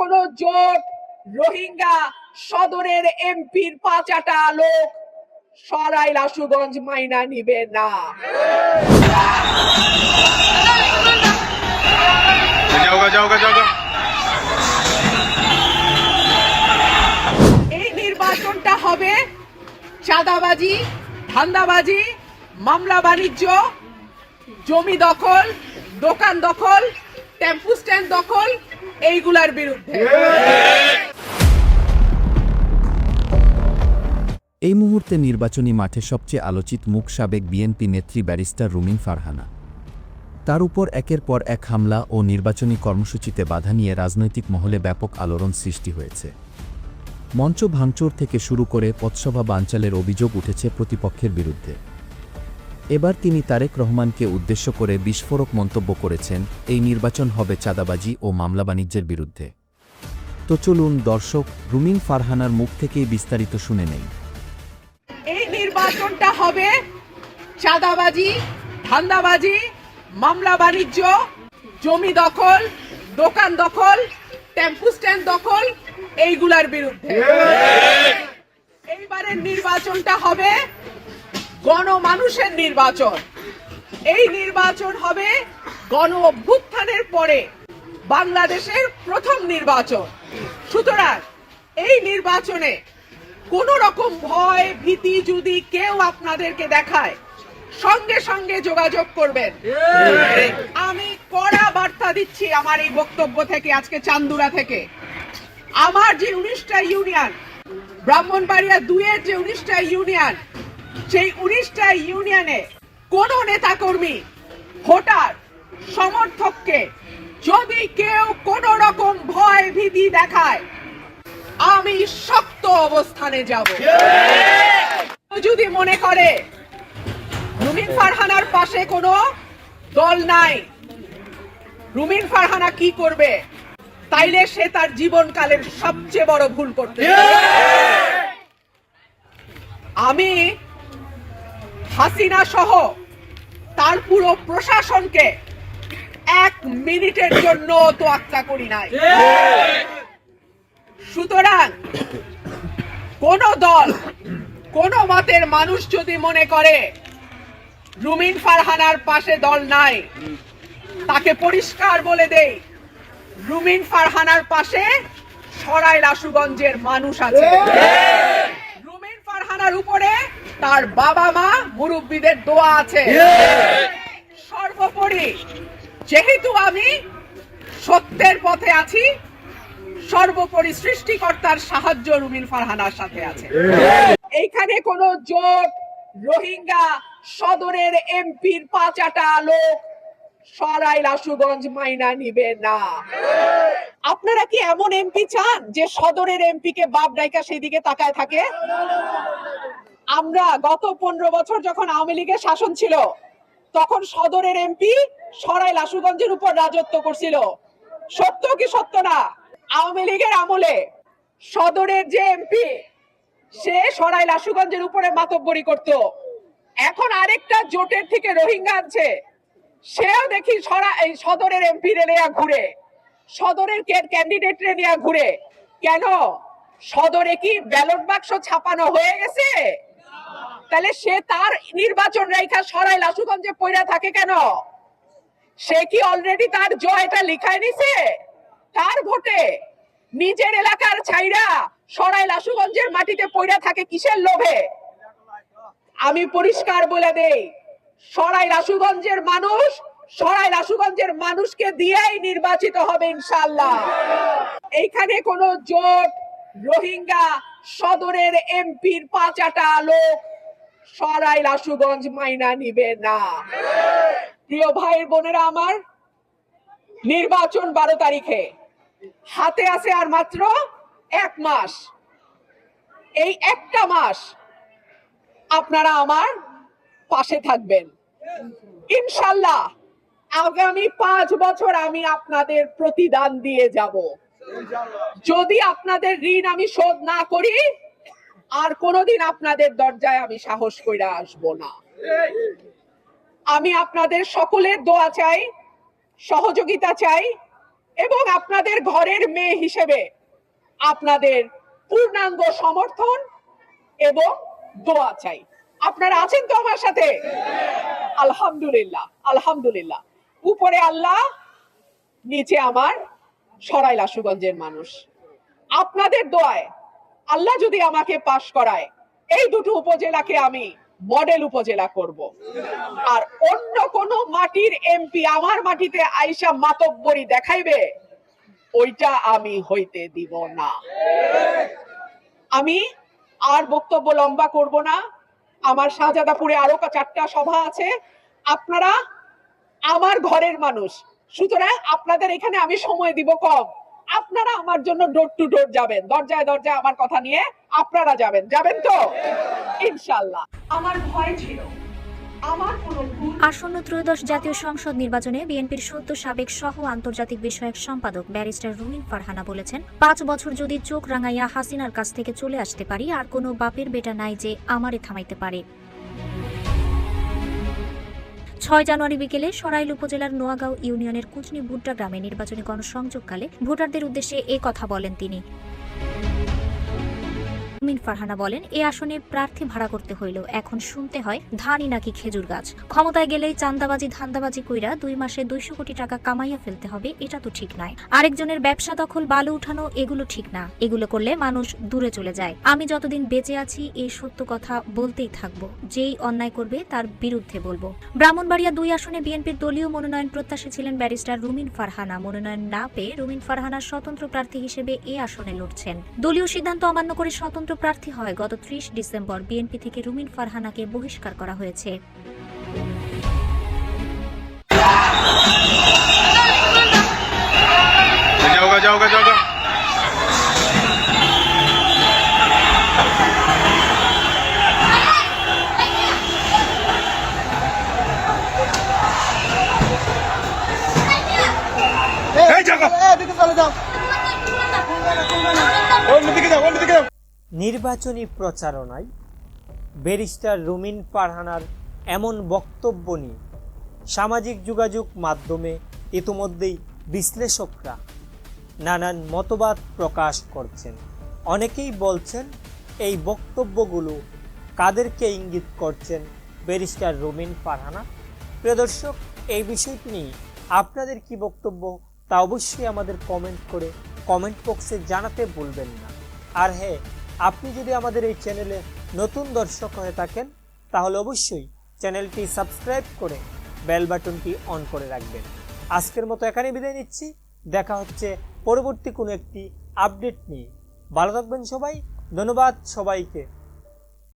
কোনো জোট রোহিঙ্গা সদরের এমপির পাঁচাটা লোক সরাইল আশুগঞ্জ মাইনা নিবে না। এই নির্বাচনটা হবে চাঁদাবাজি ধান্দাবাজি মামলা বাণিজ্য জমি দখল দোকান দখল টেম্পু স্ট্যান্ড দখল এইগুলার বিরুদ্ধে। এই মুহূর্তে নির্বাচনী মাঠে সবচেয়ে আলোচিত মুখ সাবেক বিএনপি নেত্রী ব্যারিস্টার রুমিন ফারহানা। তার উপর একের পর এক হামলা ও নির্বাচনী কর্মসূচিতে বাধা নিয়ে রাজনৈতিক মহলে ব্যাপক আলোড়ন সৃষ্টি হয়েছে। মঞ্চ ভাঙচুর থেকে শুরু করে পথসভা বানচালের অভিযোগ উঠেছে প্রতিপক্ষের বিরুদ্ধে। এবার তিনি তারেক রহমানকে উদ্দেশ্য করে বিস্ফোরক মন্তব্য করেছেন এই নির্বাচন হবে চাঁদাবাজি ও মামলা বাণিজ্যের বিরুদ্ধে। তো চলুন দর্শক রুমিন ফারহানার মুখ থেকেই বিস্তারিত শুনে নেই। এই নির্বাচনটা হবে চাঁদাবাজি ধান্দাবাজি মামলা বাণিজ্য জমি দখল দোকান দখল টেম্পু স্ট্যান্ড দখল এইগুলার বিরুদ্ধে। এইবারের নির্বাচনটা হবে গণমানুষের নির্বাচন। এই নির্বাচন হবে গণ অভ্যুত্থানের পরে বাংলাদেশের প্রথম নির্বাচন। সুতরাং এই নির্বাচনে কোন রকম ভয়, ভীতি যদি কেউ আপনাদেরকে দেখায়, সঙ্গে সঙ্গে যোগাযোগ করবেন। আমি কড়া বার্তা দিচ্ছি আমার এই বক্তব্য থেকে, আজকে চান্দুরা থেকে। আমার যে উনিশটা ইউনিয়ন, ব্রাহ্মণবাড়িয়া দুইয়ের যে উনিশটা ইউনিয়ন সেই উনিশটা ইউনিয়নে কোন নেতা কর্মী ভোটার, সমর্থককে যদি কেউ কোন রকম ভয় ভীতি দেখায়, আমি শক্ত অবস্থানে যাব। যদি মনে করে রুমিন ফারহানার পাশে কোনো দল নাই, রুমিন ফারহানা কি করবে? তাইলে সে তার জীবনকালের সবচেয়ে বড় ভুল করতে আমি হাসিনা সহ তার পুরো প্রশাসনকে এক মিনিটের জন্য তোয়াক্কা করি নাই। সুতরাং কোন দল কোন মতের মানুষ যদি মনে করে রুমিন ফারহানার পাশে দল নাই তাকে পরিষ্কার বলে দেই রুমিন ফারহানার পাশে সরাই আশুগঞ্জের মানুষ আছে। রুমিন ফারহানার উপরে তার বাবা মা মুরব্বীদের দোয়া আছে। সর্বোপরি যেহেতু আমি সত্যের পথে আছি সর্বোপরি সৃষ্টিকর্তার সাহায্য রুমিন ফারহানার সাথে আছে। এইখানে কোন জোট রোহিঙ্গা সদরের এমপির পাঁচাটা লোক সরাইল আশুগঞ্জ মাইনা নিবে না। আপনারা কি এমন এমপি চান যে সদরের এমপি কে বাপ ডাইকা সেদিকে তাকায় থাকে? আমরা গত পনেরো বছর যখন আওয়ামী লীগের শাসন ছিল, তখন সদরের এমপি সরাইল আশুগঞ্জের উপর রাজত্ব করছিল। সত্য কি সত্য না? আওয়ামী লীগের আমলে সদরের যে এমপি, সে সরাইল আশুগঞ্জের উপরে মাতব্বরি করত। এখন আরেকটা জোটের থেকে রোহিঙ্গা আছে, সেও দেখি সরা, এই সদরের এমপি রে নিয়ে ঘুরে। সদরের ক্যান্ডিডেট রে নিয়ে ঘুরে। কেন? সদরে কি ব্যালট বাক্স ছাপানো হয়ে গেছে? তাহলে সে তার নির্বাচন রেখা সরাই আশুগঞ্জে পইরা থাকে কেন? সে কি অলরেডি তার জয়টা লিখায় নিছে? কার ভোটে নিজের এলাকার ছাইরা সরাইল আশুগঞ্জের মাটিতে পইরা থাকে কিসের লোভে? আমি পরিষ্কার বলে দেই সরাই আশুগঞ্জের মানুষ সরাই আশুগঞ্জের মানুষকে দিয়েই নির্বাচিত হবে ইনশাল্লাহ এইখানে কোনো জোট, রোহিঙ্গা সদরের এমপির পাঁচাটা লোক সরাইল আশুগঞ্জ মাইনা নিবে না। প্রিয় ভাই বোনেরা আমার, নির্বাচন বারো তারিখে হাতে আছে আর মাত্র এক মাস। এই একটা মাস আপনারা আমার পাশে থাকবেন। ইনশাল্লাহ আগামী পাঁচ বছর আমি আপনাদের প্রতিদান দিয়ে যাব। যদি আপনাদের ঋণ আমি শোধ না করি আর কোনোদিন আপনাদের দরজায় আমি সাহস করে আসব না। আমি আপনাদের সকলের দোয়া চাই, সহযোগিতা চাই, এবং আপনাদের ঘরের মেয়ে হিসেবে আপনাদের পূর্ণাঙ্গ সমর্থন এবং দোয়া চাই। আপনারা আছেন তো আমার সাথে? আলহামদুলিল্লাহ আলহামদুলিল্লাহ। উপরে আল্লাহ, নিচে আমার সরাইল আশুগঞ্জের মানুষ। আপনাদের দোয়ায় আল্লাহ যদি আমাকে পাশ করায়, এই দুটো উপজেলাকে আমি মডেল উপজেলা করব। আর অন্য কোন মাটির এমপি আমার মাটিতে আইসা মাতব্বরি দেখাইবে, ওইটা আমি হইতে দিব না। আমি আর বক্তব্য লম্বা করব না। আমার শাহজাদাপুরে আরও চারটা সভা আছে। আপনারা আমার ঘরের মানুষ। সুতরাং আপনাদের এখানে আমি সময় দিব কম। আপনারা আমার জন্য ডোর টু ডোর যাবেন। দরজায় দরজায় আমার কথা নিয়ে আপনারা যাবেন। যাবেন তো? ইনশাল্লাহ আমার ভয় ছিল। আসন্ন ত্রয়োদশ জাতীয় সংসদ নির্বাচনে বিএনপির সদ্য সাবেক সহ আন্তর্জাতিক বিষয়ক সম্পাদক ব্যারিস্টার রুমিন ফারহানা বলেছেন, পাঁচ বছর যদি চোখ রাঙাইয়া হাসিনার কাছ থেকে চলে আসতে পারি, আর কোনো বাপের বেটা নাই যে আমারে থামাইতে পারে। ছয় জানুয়ারি বিকেলে সরাইল উপজেলার নোয়াগাঁও ইউনিয়নের কুচনি ভুট্টা গ্রামে নির্বাচনী গণসংযোগকালে ভোটারদের উদ্দেশ্যে এ কথা বলেন তিনি। মিন ফারহানা বলেন, এ আসনে প্রার্থী ভাড়া করতে হইল এখন শুনতে হয় ধানই নাকি খেজুর গাছ। ক্ষমতায় গেলেই চান্দাবাজি ধান্দাবাজি কইরা দুই মাসে দুইশো কোটি টাকা কামাইয়া ফেলতে হবে, এটা তো ঠিক নয়। আরেকজনের ব্যবসা দখল, বালু উঠানো, এগুলো ঠিক না। এগুলো করলে মানুষ দূরে চলে যায়। আমি যতদিন বেঁচে আছি, এই সত্য কথা বলতেই থাকব। যেই অন্যায় করবে, তার বিরুদ্ধে বলব। ব্রাহ্মণবাড়িয়া দুই আসনে বিএনপির দলীয় মনোনয়ন প্রত্যাশী ছিলেন ব্যারিস্টার রুমিন ফারহানা। মনোনয়ন না পেয়ে রুমিন ফারহানা স্বতন্ত্র প্রার্থী হিসেবে এ আসনে লড়ছেন। দলীয় সিদ্ধান্ত অমান্য করে স্বতন্ত্র স্বতন্ত্র প্রার্থী হয় গত ত্রিশ ডিসেম্বর বিএনপি থেকে রুমিন ফারহানাকে বহিষ্কার করা হয়েছে। যাও যাও যাও নির্বাচনী প্রচারণায় ব্যারিস্টার রুমিন পারহানার এমন বক্তব্য নিয়ে সামাজিক যোগাযোগ মাধ্যমে ইতোমধ্যেই বিশ্লেষকরা নানান মতবাদ প্রকাশ করছেন। অনেকেই বলছেন, এই বক্তব্যগুলো কাদেরকে ইঙ্গিত করছেন ব্যারিস্টার রুমিন পারহানা? প্রিয় দর্শক, এই বিষয়টি নিয়ে আপনাদের কি বক্তব্য তা অবশ্যই আমাদের কমেন্ট করে কমেন্ট বক্সে জানাতে ভুলবেন না। আর হ্যাঁ আপনি যদি আমাদের এই চ্যানেলে নতুন দর্শক হয়ে থাকেন, তাহলে অবশ্যই চ্যানেলটি সাবস্ক্রাইব করে বেল বাটনটি অন করে রাখবেন। আজকের মতো এখানে বিদায় নিচ্ছি। দেখা হচ্ছে পরবর্তী কোনো একটি আপডেট নিয়ে। ভালো থাকবেন সবাই। ধন্যবাদ সবাইকে।